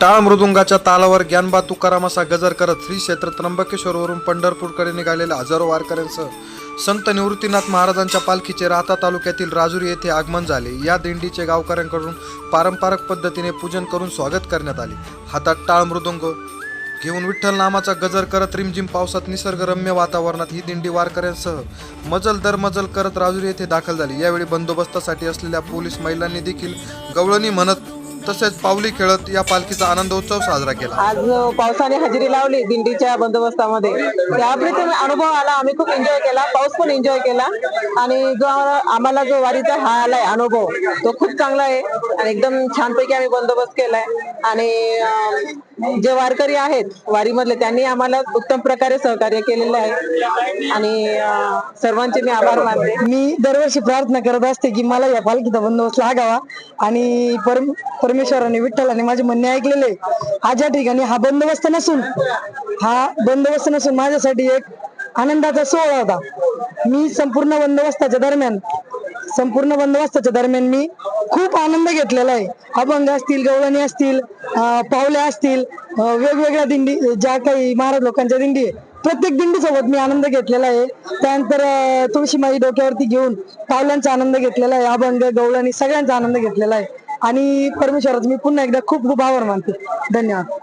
टाळ मृदुंगाच्या तालावर ज्ञानबा तुकाराम असा गजर करत श्री क्षेत्र त्र्यंबकेश्वरवरून पंढरपूरकडे निघालेल्या हजारो वारकऱ्यांसह संत निवृत्तीनाथ महाराजांच्या पालखीचे राहता तालुक्यातील राजुरी येथे आगमन झाले. या दिंडीचे गावकऱ्यांकडून पारंपरिक पद्धतीने पूजन करून स्वागत करण्यात आले. हातात टाळ मृदुंग घेऊन विठ्ठल नामाचा गजर करत रिमझिम पावसात निसर्गरम्य वातावरणात ही दिंडी वारकऱ्यांसह मजल दर मजल करत राजुरी येथे दाखल झाली. यावेळी बंदोबस्तासाठी असलेल्या पोलीस महिलांनी देखील गवळणी म्हणत तसेच पावली खेळत या पालखीचा आनंदोत्सव साजरा केला. आज पावसाने हजेरी लावली दिंडीच्या बंदोबस्तामध्ये. त्याप्रती अनुभव आला आम्ही खूप एन्जॉय केला पाऊस पण एन्जॉय केला. आणि जो आम्हाला जो वारीचा हा आलाय अनुभव तो खूप चांगला आहे. आणि एकदम छानपैकी आम्ही बंदोबस्त केलाय. आणि जे वारकरी आहेत वारीमधले त्यांनी आम्हाला उत्तम प्रकारे सहकार्य केलेलं आहे. आणि सर्वांचे मी आभार मानते. मी दरवर्षी प्रार्थना करत असते की मला या पालखीचा बंदोबस्त लागावा. आणि परम परमेश्वराने विठ्ठलाने माझे म्हणणे ऐकलेले आज या ठिकाणी हा बंदोबस्त नसून हा बंदोबस्त नसून माझ्यासाठी एक आनंदाचा सोहळा होता. मी संपूर्ण बंदोबस्ताच्या दरम्यान संपूर्ण बंदोबस्ताच्या दरम्यान मी खूप आनंद घेतलेला आहे. अभंग असतील गवळणी असतील पावल्या असतील वेगवेगळ्या दिंडी ज्या काही महाराज लोकांच्या दिंडी आहे प्रत्येक दिंडी सोबत मी आनंद घेतलेला आहे. त्यानंतर तुळशी माई डोक्यावरती घेऊन पावल्यांचा आनंद घेतलेला आहे अभंग गवळणी सगळ्यांचा आनंद घेतलेला आहे. आणि परमेश्वराचं मी पुन्हा एकदा खूप खूप आभार मानते. धन्यवाद.